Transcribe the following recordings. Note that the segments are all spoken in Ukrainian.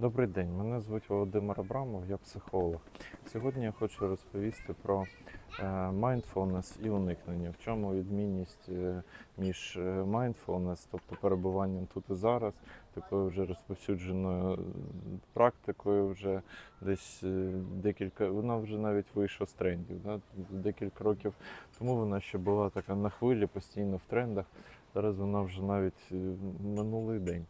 Добрий день, мене звуть Володимир Абрамов, я психолог. Сьогодні я хочу розповісти про е, mindfulness і уникнення. В чому відмінність е, між е, mindfulness, тобто перебуванням тут і зараз, такою вже розповсюдженою практикою, вже десь декілька, вона вже навіть вийшла з трендів. Да? Декілька років тому вона ще була така на хвилі, постійно в трендах. Зараз вона вже навіть минулий день.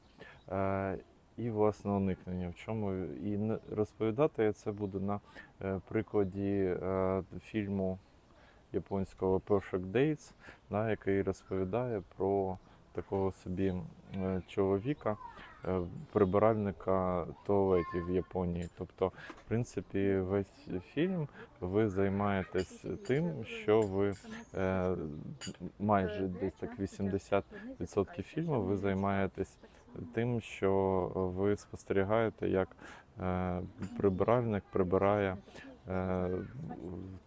І власне уникнення. В чому і розповідати я це буду на е, прикладі е, фільму японського Perfect Dates, да, який розповідає про такого собі е, чоловіка, прибиральника туалетів в Японії. Тобто, в принципі, весь фільм ви займаєтесь тим, що ви майже десь так 80% фільму ви займаєтесь тим, що ви спостерігаєте, як е, прибиральник прибирає е,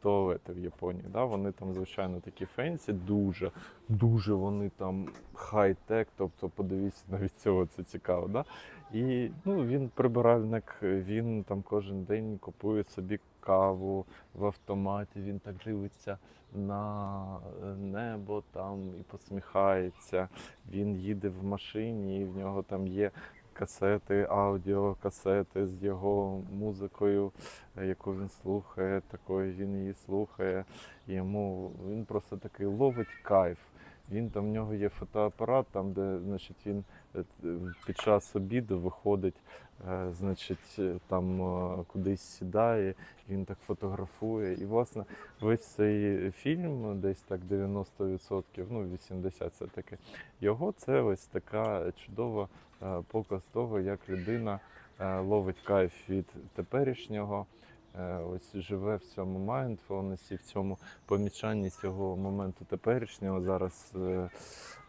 туалети в Японії. Да? Вони там, звичайно, такі фенсі, дуже, дуже вони там хай-тек, тобто подивіться навіть цього це цікаво. Да? І ну, він прибиральник, він там кожен день купує собі каву в автоматі, він так дивиться на е, небо там і посміхається. Він їде в машині, і в нього там є касети, аудіокасети з його музикою, е, яку він слухає, такою він її слухає. Йому він просто такий ловить кайф. Він там в нього є фотоапарат, там де значить він е, під час обіду виходить, е, значить, е, там кудись сідає, він так фотографує. І власне весь цей фільм, десь так 90%, ну 80% все таки, його це ось така чудова показ того, як людина ловить кайф від теперішнього. Е, Ось живе в цьому майндфулнесі, в цьому помічанні цього моменту теперішнього. Зараз е,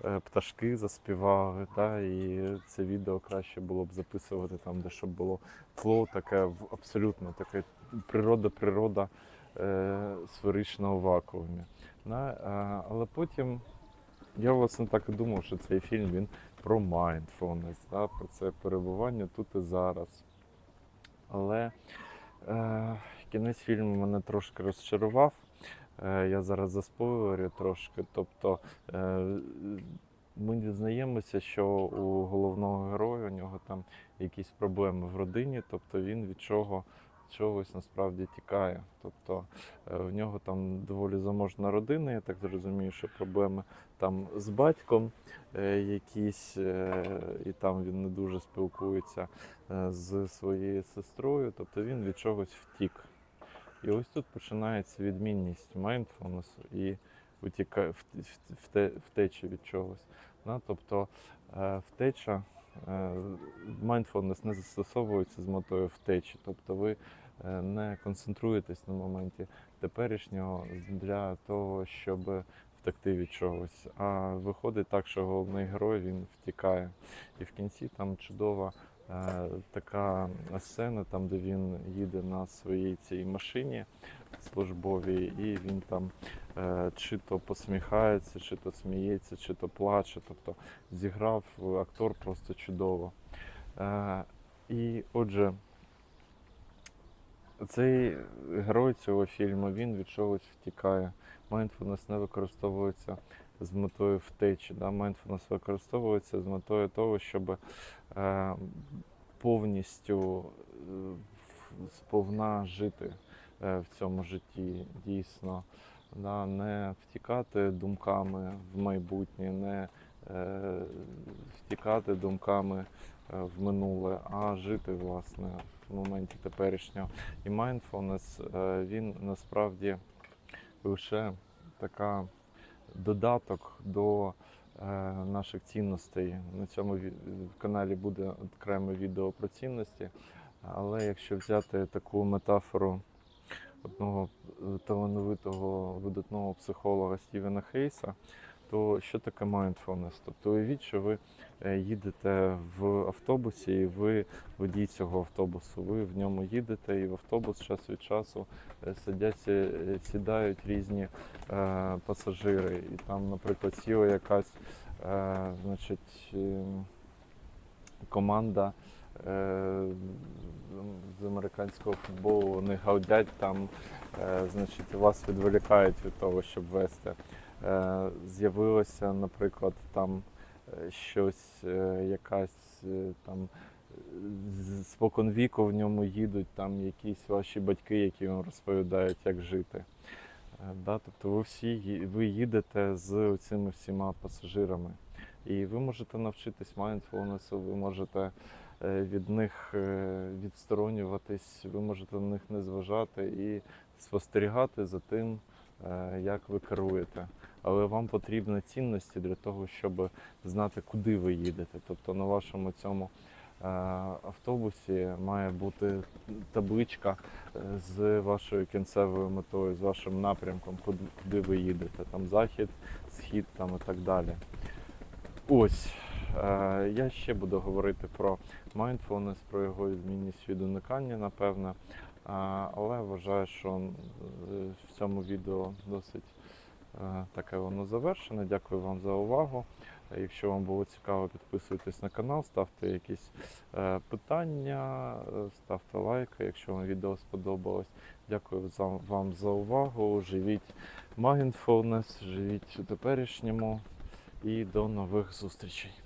е, пташки заспівали, та, і це відео краще було б записувати там, де щоб було флоу таке абсолютно таке природа-природа сферична у вакуумі. Але потім я власне так і думав, що цей фільм він про mindfulness, да? про це перебування тут і зараз. Але кінець фільму мене трошки розчарував. Е, я зараз заспойлерю трошки. Тобто е, ми дізнаємося, що у головного героя у нього там якісь проблеми в родині, тобто він від чого чогось насправді тікає. Тобто е, в нього там доволі заможна родина, я так зрозумію, що проблеми там з батьком е, якісь, е, і там він не дуже спілкується з своєю сестрою, тобто він від чогось втік. І ось тут починається відмінність майндфулнесу і утіка, втечі від чогось. Да? Тобто втеча, майндфулнес не застосовується з метою втечі. Тобто ви не концентруєтесь на моменті теперішнього для того, щоб втекти від чогось. А виходить так, що головний герой він втікає. І в кінці там чудова е, така сцена, там, де він їде на своїй цій машині службовій, і він там е, чи то посміхається, чи то сміється, чи то плаче. Тобто зіграв актор просто чудово. Е, і отже, цей герой цього фільму він від чогось втікає. Mindfulness не використовується з метою втечі. Да? Mindfulness використовується з метою того, щоб е, повністю е, сповна жити е, в цьому житті дійсно. Да? Не втікати думками в майбутнє, не е, втікати думками в минуле, а жити власне в моменті теперішнього. І mindfulness, е, він насправді лише така додаток до е, наших цінностей. На цьому каналі буде окреме відео про цінності. Але якщо взяти таку метафору одного е, талановитого видатного психолога Стівена Хейса, то що таке mindfulness? Тобто уявіть, що ви е, їдете в автобусі, і ви водій цього автобусу. Ви в ньому їдете, і в автобус час від часу е, сидять, е, сідають різні е, пасажири. І там, наприклад, сіла якась е, значить, е, команда з американського футболу, вони гаудять там, значить, вас відволікають від того, щоб вести. Е, З'явилося, наприклад, там е, щось, е, якась там з- споконвіку в ньому їдуть там якісь ваші батьки, які вам розповідають, як жити. Да, тобто ви всі ви їдете з цими всіма пасажирами. І ви можете навчитись майндфулнесу, ви можете від них відсторонюватись, ви можете на них не зважати і спостерігати за тим, як ви керуєте. Але вам потрібні цінності для того, щоб знати, куди ви їдете. Тобто на вашому цьому е, автобусі має бути табличка е, з вашою кінцевою метою, з вашим напрямком, куди, ви їдете. Там захід, схід там і так далі. Ось. Е, я ще буду говорити про mindfulness, про його відмінність від уникання, напевне. Але вважаю, що в цьому відео досить таке воно завершене. Дякую вам за увагу. Е, Якщо вам було цікаво, підписуйтесь на канал, ставте якісь е, питання, е, ставте лайки, якщо вам відео сподобалось. Дякую вам за увагу. Живіть mindfulness, живіть у теперішньому і до нових зустрічей.